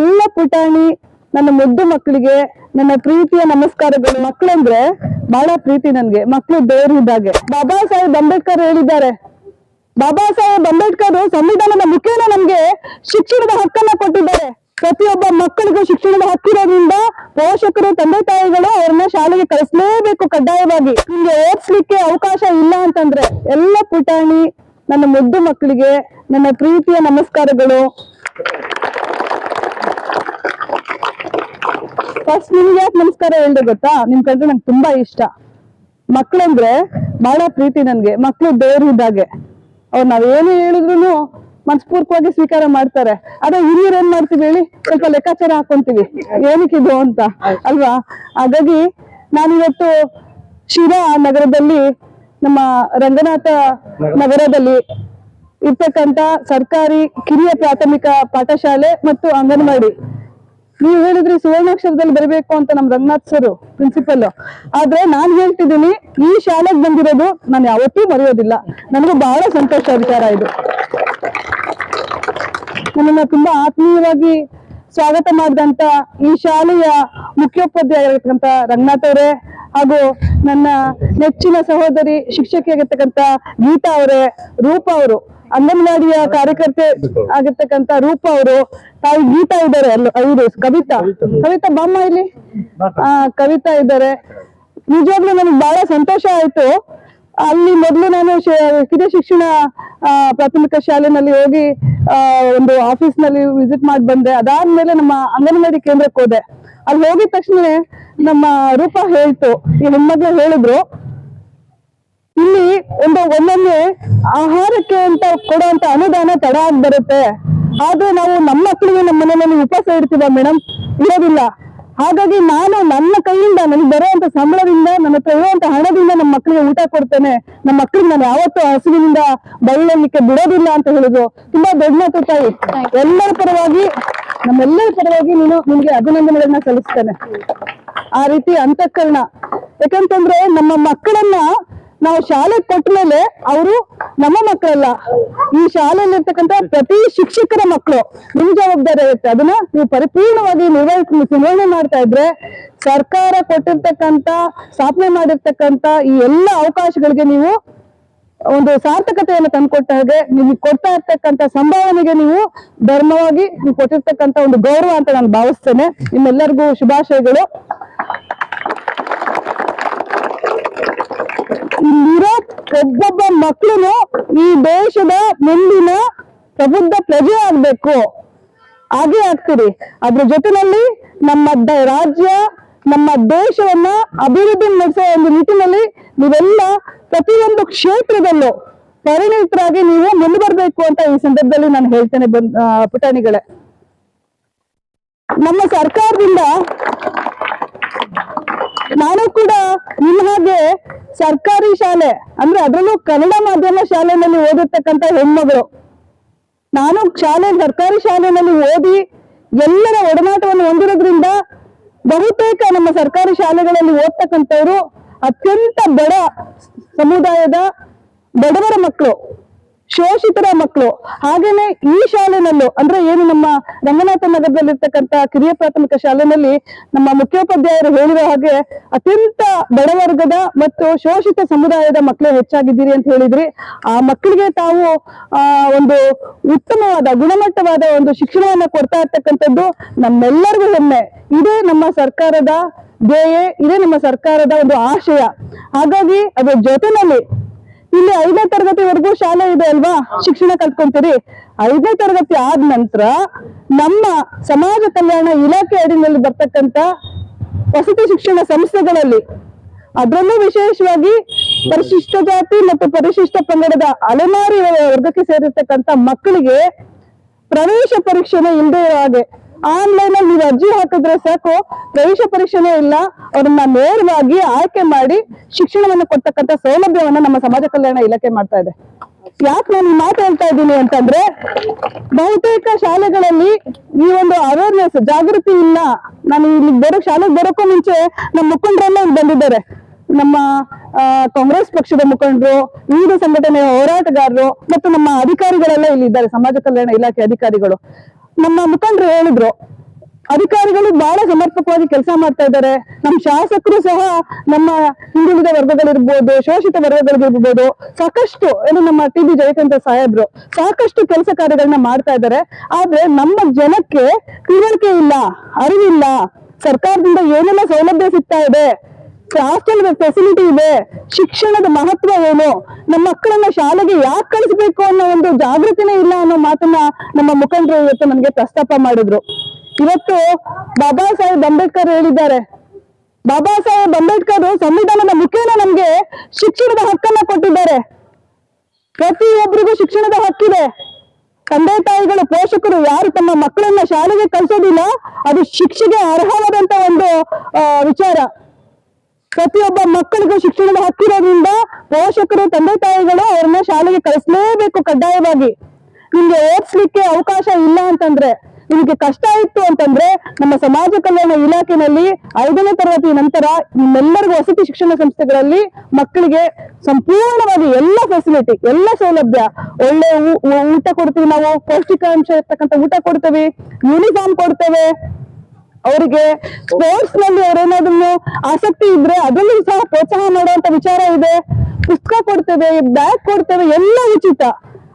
ಎಲ್ಲ ಪುಟಾಣಿ, ನನ್ನ ಮುದ್ದು ಮಕ್ಕಳಿಗೆ ನನ್ನ ಪ್ರೀತಿಯ ನಮಸ್ಕಾರಗಳು. ಮಕ್ಕಳಂದ್ರೆ ಬಹಳ ಪ್ರೀತಿ ನನ್ಗೆ. ಮಕ್ಕಳು ದೇವ್ರು ಇದ್ದಾಗೆ. ಬಾಬಾ ಸಾಹೇಬ್ ಅಂಬೇಡ್ಕರ್ ಹೇಳಿದ್ದಾರೆ. ಬಾಬಾ ಸಾಹೇಬ್ ಅಂಬೇಡ್ಕರ್ ಸಂವಿಧಾನದ ಮುಖೇನ ನಮ್ಗೆ ಶಿಕ್ಷಣದ ಹಕ್ಕನ್ನ ಕೊಟ್ಟಿದ್ದಾರೆ. ಪ್ರತಿಯೊಬ್ಬ ಮಕ್ಕಳಿಗೂ ಶಿಕ್ಷಣದ ಹಕ್ಕಿರೋದ್ರಿಂದ ಪೋಷಕರು, ತಂದೆ ತಾಯಿಗಳು ಅವ್ರನ್ನ ಶಾಲೆಗೆ ಕಳಿಸ್ಲೇಬೇಕು ಕಡ್ಡಾಯವಾಗಿ. ನಿಮ್ಗೆ ಓದಿಸ್ಲಿಕ್ಕೆ ಅವಕಾಶ ಇಲ್ಲ ಅಂತಂದ್ರೆ ಎಲ್ಲ ಪುಟಾಣಿ, ನನ್ನ ಮುದ್ದು ಮಕ್ಕಳಿಗೆ ನನ್ನ ಪ್ರೀತಿಯ ನಮಸ್ಕಾರಗಳು. ಫಸ್ಟ್ ನಿಮ್ಗೆ ಯಾಕೆ ನಮಸ್ಕಾರ ಹೇಳ್ದೆ ಗೊತ್ತಾ? ನಿಮ್ ಕಂಡ್ರೆ ನಂಗೆ ತುಂಬಾ ಇಷ್ಟ. ಮಕ್ಳಂದ್ರೆ ಬಹಳ ಪ್ರೀತಿ ನನ್ಗೆ. ಮಕ್ಳು ದೇವ್ರ ಇದ್ದಾಗೆ. ಅವ್ರು ನಾವೇನು ಹೇಳಿದ್ರು ಮನಸ್ಪೂರ್ವಕವಾಗಿ ಸ್ವೀಕಾರ ಮಾಡ್ತಾರೆ. ಅದೇ ಹಿರಿಯರು ಏನ್ ಮಾಡ್ತೀವಿ ಹೇಳಿ? ಸ್ವಲ್ಪ ಲೆಕ್ಕಾಚಾರ ಹಾಕೊಂತೀವಿ. ಏನಕ್ಕಿದು ಅಂತ? ಅಲ್ವಾ? ಹಾಗಾಗಿ ನಾನಿವತ್ತು ಶಿರಾ ನಗರದಲ್ಲಿ ನಮ್ಮ ರಂಗನಾಥ ನಗರದಲ್ಲಿ ಇರ್ತಕ್ಕಂತ ಸರ್ಕಾರಿ ಕಿರಿಯ ಪ್ರಾಥಮಿಕ ಪಾಠಶಾಲೆ ಮತ್ತು ಅಂಗನವಾಡಿ ನೀವು ಹೇಳಿದ್ರಿ ಸುವರ್ಣಾಕ್ಷರದಲ್ಲಿ ಬರಬೇಕು ಅಂತ ನಮ್ ರಂಗನಾಥ್ ಸರ್ ಪ್ರಿನ್ಸಿಪಲ್ ಆದ್ರೆ ನಾನ್ ಹೇಳ್ತಿದ್ದೀನಿ, ಈ ಶಾಲೆಗೆ ಬಂದಿರೋದು ನಾನು ಯಾವತ್ತೂ ಮರೆಯೋದಿಲ್ಲ. ನನಗೂ ಬಹಳ ಸಂತೋಷ ವಿಚಾರ ಇದು. ನನ್ನನ್ನ ತುಂಬಾ ಆತ್ಮೀಯವಾಗಿ ಸ್ವಾಗತ ಮಾಡಿದಂತ ಈ ಶಾಲೆಯ ಮುಖ್ಯೋಪಾಧ್ಯಾಯರಾಗಿರ್ತಕ್ಕಂಥ ರಂಗನಾಥ್ ಅವರೇ, ಹಾಗೂ ನನ್ನ ನೆಚ್ಚಿನ ಸಹೋದರಿ ಶಿಕ್ಷಕಿಯಾಗಿರ್ತಕ್ಕಂಥ ಗೀತಾ ಅವರೇ, ರೂಪ ಅವರು. ಅಂಗನವಾಡಿಯ ಕಾರ್ಯಕರ್ತೆ ಆಗಿರ್ತಕ್ಕಂತ ರೂಪ ಅವರು ತಾಯಿ ಗೀತಾ ಇದ್ದಾರೆ ಇವರು ಕವಿತಾ. ಕವಿತಾ. ಬಾಮ್ಮ ಇಲ್ಲಿ? ಆ ಕವಿತಾ ಇದ್ದಾರೆ. ನಿಜವಾಗ್ಲೂ ನನಗೆ ಬಹಳ ಸಂತೋಷ ಆಯ್ತು. ಅಲ್ಲಿ ಮೊದಲು ನಾನು ಕಿರಿಯ ಶಿಕ್ಷಣ ಪ್ರಾಥಮಿಕ ಶಾಲೆನಲ್ಲಿ ಹೋಗಿ ಒಂದು ಆಫೀಸ್ನಲ್ಲಿ ವಿಸಿಟ್ ಮಾಡಿ ಬಂದೆ. ಅದಾದ್ಮೇಲೆ ನಮ್ಮ ಅಂಗನವಾಡಿ ಕೇಂದ್ರಕ್ಕೆ ಹೋದೆ. ಅಲ್ಲಿ ಹೋಗಿದ ತಕ್ಷಣ ನಮ್ಮ ರೂಪ ಹೇಳ್ತು. ಈ ಹೆಣ್ಮಕ್ಳು ಹೇಳಿದ್ರು. ಇಲ್ಲಿ ಒಂದು ಒಮ್ಮೊಮ್ಮೆ ಆಹಾರಕ್ಕೆ ಅಂತ ಕೊಡುವಂತ ಅನುದಾನ ತಡ ಆಗಿ ಬರುತ್ತೆ ಆದ್ರೆ ನಾವು ನಮ್ಮ ಮಕ್ಕಳಿಗೆ ನಮ್ಮ ಮನೆಯಲ್ಲಿ ಉಪವಾಸ ಇಡ್ತೀವ ಮೇಡಮ್ ಇರೋದಿಲ್ಲ. ಹಾಗಾಗಿ ನಾನು ನನ್ನ ಕೈಯಿಂದ ನನಗೆ ಬರುವಂತ ಸಂಬಳದಿಂದ ನನ್ನ ಹತ್ರ ಇರುವಂತ ಹಣದಿಂದ ನಮ್ಮ ಮಕ್ಕಳಿಗೆ ಊಟ ಕೊಡ್ತೇನೆ. ನಮ್ಮ ಮಕ್ಕಳಿಗೆ ನಾನು ಯಾವತ್ತೂ ಹಸುವಿನಿಂದ ಬಳ್ಳಲಿಕ್ಕೆ ಬಿಡೋದಿಲ್ಲ ಅಂತ ಹೇಳಿದ್ರು ತುಂಬಾ ದೊಡ್ಡ ಮಾತು ತಾಯಿ ಎಲ್ಲರ ಪರವಾಗಿ, ನಮ್ಮೆಲ್ಲರ ಪರವಾಗಿ ನೀನು ನಿಮ್ಗೆ ಅಭಿನಂದನೆಗಳನ್ನ ಸಲ್ಲಿಸ್ತೇನೆ. ಆ ರೀತಿ ಅಂತಃಕರಣ. ಯಾಕಂತಂದ್ರೆ ನಮ್ಮ ಮಕ್ಕಳನ್ನ ನಾವು ಶಾಲೆಗೆ ಕೊಟ್ಟ ಮೇಲೆ ಅವರು ನಮ್ಮ ಮಕ್ಕಳಲ್ಲ ಈ ಶಾಲೆಯಲ್ಲಿ ಇರ್ತಕ್ಕಂಥ ಪ್ರತಿ ಶಿಕ್ಷಕರ ಮಕ್ಕಳು ನಿಮ್ ಜವಾಬ್ದಾರಿ ಇರುತ್ತೆ. ಅದನ್ನ ನೀವು ಪರಿಪೂರ್ಣವಾಗಿ ನಿರ್ವಹಿಸ್ ನಿರ್ವಹಣೆ ಮಾಡ್ತಾ ಇದ್ರೆ ಸರ್ಕಾರ ಕೊಟ್ಟಿರ್ತಕ್ಕಂಥ, ಸ್ಥಾಪನೆ ಮಾಡಿರ್ತಕ್ಕಂಥ ಈ ಎಲ್ಲ ಅವಕಾಶಗಳಿಗೆ ನೀವು ಒಂದು ಸಾರ್ಥಕತೆಯನ್ನು ತಂದ್ಕೊಟ್ಟ ಹಾಗೆ ನಿಮಗೆ ಕೊಡ್ತಾ ಇರ್ತಕ್ಕಂಥ ಸಂಭಾವನೆಗೆ ನೀವು ಧರ್ಮವಾಗಿ ನೀವು ಕೊಟ್ಟಿರ್ತಕ್ಕಂಥ ಒಂದು ಗೌರವ ಅಂತ ನಾನು ಭಾವಿಸ್ತೇನೆ. ನಿಮ್ಮೆಲ್ಲರಿಗೂ ಶುಭಾಶಯಗಳು. ಒಬ್ಬೊಬ್ಬ ಮಕ್ಕಳು ಈ ದೇಶದ ಮುಂದಿನ ಪ್ರಬುದ್ಧ ಪ್ರಜೆ ಆಗ್ಬೇಕು. ಹಾಗೆ ಆಗ್ತೀರಿ. ಅದ್ರ ಜೊತೆನಲ್ಲಿ ನಮ್ಮ ರಾಜ್ಯ, ನಮ್ಮ ದೇಶವನ್ನ ಅಭಿವೃದ್ಧಿ ನಡೆಸೋ ಒಂದು ನಿಟ್ಟಿನಲ್ಲಿ ನೀವೆಲ್ಲ ಪ್ರತಿಯೊಂದು ಕ್ಷೇತ್ರದಲ್ಲೂ ಪರಿಣಿತರಾಗಿ ನೀವು ಮುಂದೆ ಬರ್ಬೇಕು ಅಂತ ಈ ಸಂದರ್ಭದಲ್ಲಿ ನಾನು ಹೇಳ್ತೇನೆ ಪುಟಾಣಿಗಳೇ. ನಮ್ಮ ಸರ್ಕಾರದಿಂದ ನಾನು ಕೂಡ ನಿಮ್ಮ ಹಾಗೆ ಸರ್ಕಾರಿ ಶಾಲೆ, ಅಂದ್ರೆ ಅದರಲ್ಲೂ ಕನ್ನಡ ಮಾಧ್ಯಮ ಶಾಲೆನಲ್ಲಿ ಓದಿರ್ತಕ್ಕಂಥ ಹೆಣ್ಮಗಳು. ನಾನು ಶಾಲೆ, ಸರ್ಕಾರಿ ಶಾಲೆನಲ್ಲಿ ಓದಿ ಎಲ್ಲರ ಒಡನಾಟವನ್ನು ಹೊಂದಿರೋದ್ರಿಂದ ಬಹುತೇಕ ನಮ್ಮ ಸರ್ಕಾರಿ ಶಾಲೆಗಳಲ್ಲಿ ಓದ್ತಕ್ಕಂಥವ್ರು ಅತ್ಯಂತ ಬಡ ಸಮುದಾಯದ ಬಡವರ ಮಕ್ಕಳು. ಶೋಷಿತರ ಮಕ್ಕಳು. ಹಾಗೇನೆ ಈ ಶಾಲೆನಲ್ಲೂ, ಅಂದ್ರೆ ಏನು ನಮ್ಮ ರಂಗನಾಥ ನಗರದಲ್ಲಿರ್ತಕ್ಕಂಥ ಕಿರಿಯ ಪ್ರಾಥಮಿಕ ಶಾಲೆನಲ್ಲಿ ನಮ್ಮ ಮುಖ್ಯೋಪಾಧ್ಯಾಯರು ಹೇಳಿರೋ ಹಾಗೆ ಅತ್ಯಂತ ಬಡವರ್ಗದ ಮತ್ತು ಶೋಷಿತ ಸಮುದಾಯದ ಮಕ್ಕಳು ಹೆಚ್ಚಾಗಿದ್ದೀರಿ ಅಂತ ಹೇಳಿದ್ರಿ. ಆ ಮಕ್ಕಳಿಗೆ ತಾವು ಒಂದು ಉತ್ತಮವಾದ, ಗುಣಮಟ್ಟವಾದ ಒಂದು ಶಿಕ್ಷಣವನ್ನ ಕೊಡ್ತಾ ಇರ್ತಕ್ಕಂಥದ್ದು ನಮ್ಮೆಲ್ಲರಿಗೂ ಹೆಮ್ಮೆ. ಇದೇ ನಮ್ಮ ಸರ್ಕಾರದ ಧ್ಯೇಯ, ಇದೇ ನಮ್ಮ ಸರ್ಕಾರದ ಒಂದು ಆಶಯ. ಹಾಗಾಗಿ ಅದರ ಜೊತೆನಲ್ಲಿ ಇಲ್ಲಿ ಐದನೇ ತರಗತಿವರೆಗೂ ಶಾಲೆ ಇದೆ ಅಲ್ವಾ? ಶಿಕ್ಷಣ ಕಲ್ತ್ಕೊಂತೀರಿ. ಐದನೇ ತರಗತಿ ಆದ ನಂತರ ನಮ್ಮ ಸಮಾಜ ಕಲ್ಯಾಣ ಇಲಾಖೆ ಅಡಿನಲ್ಲಿ ಬರ್ತಕ್ಕಂತ ವಸತಿ ಶಿಕ್ಷಣ ಸಂಸ್ಥೆಗಳಲ್ಲಿ ಅದರಲ್ಲೂ ವಿಶೇಷವಾಗಿ ಪರಿಶಿಷ್ಟ ಜಾತಿ ಮತ್ತು ಪರಿಶಿಷ್ಟ ಪಂಗಡದ ಅಲೆಮಾರಿ ವರ್ಗಕ್ಕೆ ಸೇರಿರ್ತಕ್ಕಂತ ಮಕ್ಕಳಿಗೆ ಪ್ರವೇಶ ಪರೀಕ್ಷೆನೇ ಇಲ್ಲದೆ ಇರೋ ಹಾಗೆ ಆನ್ಲೈನ್ ಅಲ್ಲಿ ನೀವು ಅರ್ಜಿ ಹಾಕಿದ್ರೆ ಸಾಕು. ಪ್ರವೇಶ ಪರೀಕ್ಷೆನೇ ಇಲ್ಲ. ಅವ್ರನ್ನ ನೇರವಾಗಿ ಆಯ್ಕೆ ಮಾಡಿ ಶಿಕ್ಷಣವನ್ನು ಕೊಡ್ತಕ್ಕಂಥ ಸೌಲಭ್ಯವನ್ನ ನಮ್ಮ ಸಮಾಜ ಕಲ್ಯಾಣ ಇಲಾಖೆ ಮಾಡ್ತಾ ಇದೆ. ಯಾಕೆ ನಾನು ಮಾತು ಹೇಳ್ತಾ ಇದ್ದೀನಿ ಅಂತಂದ್ರೆ, ಬಹುತೇಕ ಶಾಲೆಗಳಲ್ಲಿ ಈ ಒಂದು ಅವೇರ್ನೆಸ್ ಜಾಗೃತಿ ಇಲ್ಲ. ನಾನು ಇಲ್ಲಿ ಬರೋ ಶಾಲೆಗೆ ಬರೋಕ್ಕೂ ಮುಂಚೆ ನಮ್ಮ ಮುಖಂಡರೆಲ್ಲ ಇಲ್ಲಿ ಬಂದಿದ್ದಾರೆ. ನಮ್ಮ ಕಾಂಗ್ರೆಸ್ ಪಕ್ಷದ ಮುಖಂಡರು, ವಿವಿಧ ಸಂಘಟನೆಯ ಹೋರಾಟಗಾರರು ಮತ್ತು ನಮ್ಮ ಅಧಿಕಾರಿಗಳೆಲ್ಲ ಇಲ್ಲಿ ಇದ್ದಾರೆ, ಸಮಾಜ ಕಲ್ಯಾಣ ಇಲಾಖೆ ಅಧಿಕಾರಿಗಳು. ನಮ್ಮ ಮುಖಂಡರು ಹೇಳಿದ್ರು. ಅಧಿಕಾರಿಗಳು ಬಹಳ ಸಮರ್ಪಕವಾಗಿ ಕೆಲಸ ಮಾಡ್ತಾ ಇದ್ದಾರೆ. ನಮ್ಮ ಶಾಸಕರು ಸಹ ನಮ್ಮ ಹಿಂದುಳಿದ ವರ್ಗಗಳಿರ್ಬೋದು, ಶೋಷಿತ ವರ್ಗಗಳಿರ್ಬೋದು, ಸಾಕಷ್ಟು ಏನು ನಮ್ಮ ಟಿ ಬಿ ಜಯಕಂತ ಸಾಹೇಬ್ರು ಸಾಕಷ್ಟು ಕೆಲಸ ಕಾರ್ಯಗಳನ್ನ ಮಾಡ್ತಾ ಇದ್ದಾರೆ. ಆದ್ರೆ ನಮ್ಮ ಜನಕ್ಕೆ ತಿಳುವಳಿಕೆ ಇಲ್ಲ, ಅರಿವಿಲ್ಲ. ಸರ್ಕಾರದಿಂದ ಏನೆಲ್ಲ ಸೌಲಭ್ಯ ಸಿಗ್ತಾ ಇದೆ ಹಾಸ್ಟೆಲ್ ಫೆಸಿಲಿಟಿ ಇದೆ. ಶಿಕ್ಷಣದ ಮಹತ್ವ ಏನು? ನಮ್ಮ ಮಕ್ಕಳನ್ನ ಶಾಲೆಗೆ ಯಾಕೆ ಕಳಿಸ್ಬೇಕು ಅನ್ನೋ ಒಂದು ಜಾಗೃತಿನೇ ಇಲ್ಲ ಅನ್ನೋ ಮಾತನ್ನ ನಮ್ಮ ಮುಖಂಡರು ಇವತ್ತು ನಮ್ಗೆ ಪ್ರಸ್ತಾಪ ಮಾಡಿದ್ರು. ಇವತ್ತು ಬಾಬಾ ಸಾಹೇಬ್ ಅಂಬೇಡ್ಕರ್ ಹೇಳಿದ್ದಾರೆ. ಬಾಬಾ ಸಾಹೇಬ್ ಅಂಬೇಡ್ಕರ್ ಸಂವಿಧಾನದ ಮುಖೇನ ನಮ್ಗೆ ಶಿಕ್ಷಣದ ಹಕ್ಕನ್ನ ಕೊಟ್ಟಿದ್ದಾರೆ. ಪ್ರತಿಯೊಬ್ಬರಿಗೂ ಶಿಕ್ಷಣದ ಹಕ್ಕಿದೆ. ತಂದೆ ತಾಯಿಗಳು ಪೋಷಕರು ಯಾರು ತಮ್ಮ ಮಕ್ಕಳನ್ನ ಶಾಲೆಗೆ ಕಳಿಸೋದಿಲ್ಲ, ಅದು ಶಿಕ್ಷೆಗೆ ಅರ್ಹವಾದಂತ ಒಂದು ವಿಚಾರ. ಪ್ರತಿಯೊಬ್ಬ ಮಕ್ಕಳಿಗೂ ಶಿಕ್ಷಣದ ಹಕ್ಕಿರೋದ್ರಿಂದ ಪೋಷಕರು, ತಂದೆ ತಾಯಿಗಳು ಅವ್ರನ್ನ ಶಾಲೆಗೆ ಕಳಿಸ್ಲೇಬೇಕು ಕಡ್ಡಾಯವಾಗಿ. ನಿಮ್ಗೆ ಓದಿಸ್ಲಿಕ್ಕೆ ಅವಕಾಶ ಇಲ್ಲ ಅಂತಂದ್ರೆ, ನಿಮ್ಗೆ ಕಷ್ಟ ಇತ್ತು ಅಂತಂದ್ರೆ ನಮ್ಮ ಸಮಾಜ ಕಲ್ಯಾಣ ಇಲಾಖೆನಲ್ಲಿ ಐದನೇ ತರಗತಿ ನಂತರ ನಿಮ್ಮೆಲ್ಲರಿಗೂ ವಸತಿ ಶಿಕ್ಷಣ ಸಂಸ್ಥೆಗಳಲ್ಲಿ ಮಕ್ಕಳಿಗೆ ಸಂಪೂರ್ಣವಾಗಿ ಎಲ್ಲ ಫೆಸಿಲಿಟಿ ಎಲ್ಲ ಸೌಲಭ್ಯ, ಒಳ್ಳೆ ಊಟ ಕೊಡ್ತೀವಿ ನಾವು, ಪೌಷ್ಟಿಕಾಂಶ ಇರ್ತಕ್ಕಂಥ ಊಟ ಕೊಡ್ತೇವೆ ಯೂನಿಫಾರ್ಮ್ ಕೊಡ್ತೇವೆ. ಅವರಿಗೆ ಸ್ಪೋರ್ಟ್ಸ್ನಲ್ಲಿ ಅವರೇನಾದ್ರು ಆಸಕ್ತಿ ಇದ್ರೆ ಅದನ್ನು ಸಹ ಪ್ರೋತ್ಸಾಹ ಮಾಡುವಂತ ವಿಚಾರ ಇದೆ. ಪುಸ್ತಕ ಕೊಡ್ತೇವೆ ಬ್ಯಾಗ್ ಕೊಡ್ತೇವೆ, ಎಲ್ಲ ಉಚಿತ.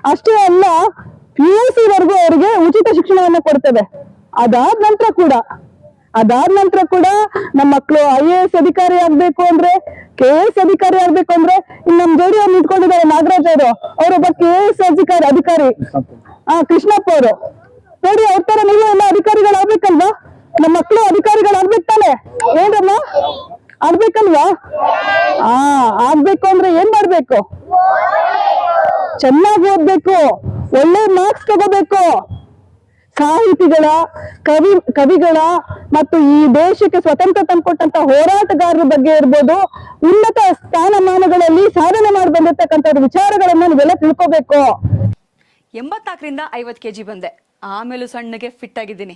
ಅಷ್ಟೇ ಅಲ್ಲ ಪಿ ಯು ಸಿ ವರ್ಗೂ ಅವರಿಗೆ ಉಚಿತ ಶಿಕ್ಷಣವನ್ನು ಕೊಡ್ತೇವೆ. ಅದಾದ ನಂತರ ಕೂಡ, ಅದಾದ ನಂತರ ಕೂಡ ನಮ್ಮ ಮಕ್ಕಳು ಐ ಎ ಎಸ್ ಅಧಿಕಾರಿ ಆಗ್ಬೇಕು ಅಂದ್ರೆ ಕೆ ಎಸ್ ಅಧಿಕಾರಿ ಆಗ್ಬೇಕು ಅಂದ್ರೆ ಇನ್ ನಮ್ ಜೋಡಿ ಅವ್ರು ನಿಂತ್ಕೊಂಡಿದ್ದಾರೆ ನಾಗರಾಜ್ ಅವರು. ಅವರೊಬ್ಬ ಕೆ ಎಸ್ ಅಧಿಕಾರಿ ಅಧಿಕಾರಿ. ಆ, ಕೃಷ್ಣಪ್ಪ ಅವರು. ನೋಡಿ, ಅವ್ರ ತರ ನೀವು ಎಲ್ಲ ಅಧಿಕಾರಿಗಳಾಗ್ಬೇಕಲ್ವಾ? ನಮ್ಮ ಮಕ್ಕಳು ಅಧಿಕಾರಿಗಳಾಗ್ಬೇಕು ತಾನೆ ಏನಮ್ಮ ಆಗ್ಬೇಕಲ್ವಾ? ಆ, ಆಗ್ಬೇಕು ಅಂದ್ರೆ ಏನ್ ಮಾಡ್ಬೇಕು? ಚೆನ್ನಾಗಿ ಓದ್ಬೇಕು, ಒಳ್ಳೆ ಮಾರ್ಕ್ಸ್ ತಗೋಬೇಕು. ಸಾಹಿತಿಗಳ, ಕವಿ, ಕವಿಗಳ ಮತ್ತು ಈ ದೇಶಕ್ಕೆ ಸ್ವತಂತ್ರ ತಂದ್ಕೊಟ್ಟಂತ ಹೋರಾಟಗಾರರ ಬಗ್ಗೆ ಇರ್ಬೋದು, ಉನ್ನತ ಸ್ಥಾನಮಾನಗಳಲ್ಲಿ ಸಾಧನೆ ಮಾಡಿ ಬಂದಿರತಕ್ಕಂತ ವಿಚಾರಗಳನ್ನ ನೀವೆಲ್ಲ ತಿಳ್ಕೋಬೇಕು. ಎಂಬತ್ನಾಲ್ಕರಿಂದ ಐವತ್ ಕೆಜಿ ಬಂದೆ. ಆಮೇಲೂ ಸಣ್ಣಗೆ ಫಿಟ್ ಆಗಿದ್ದೀನಿ.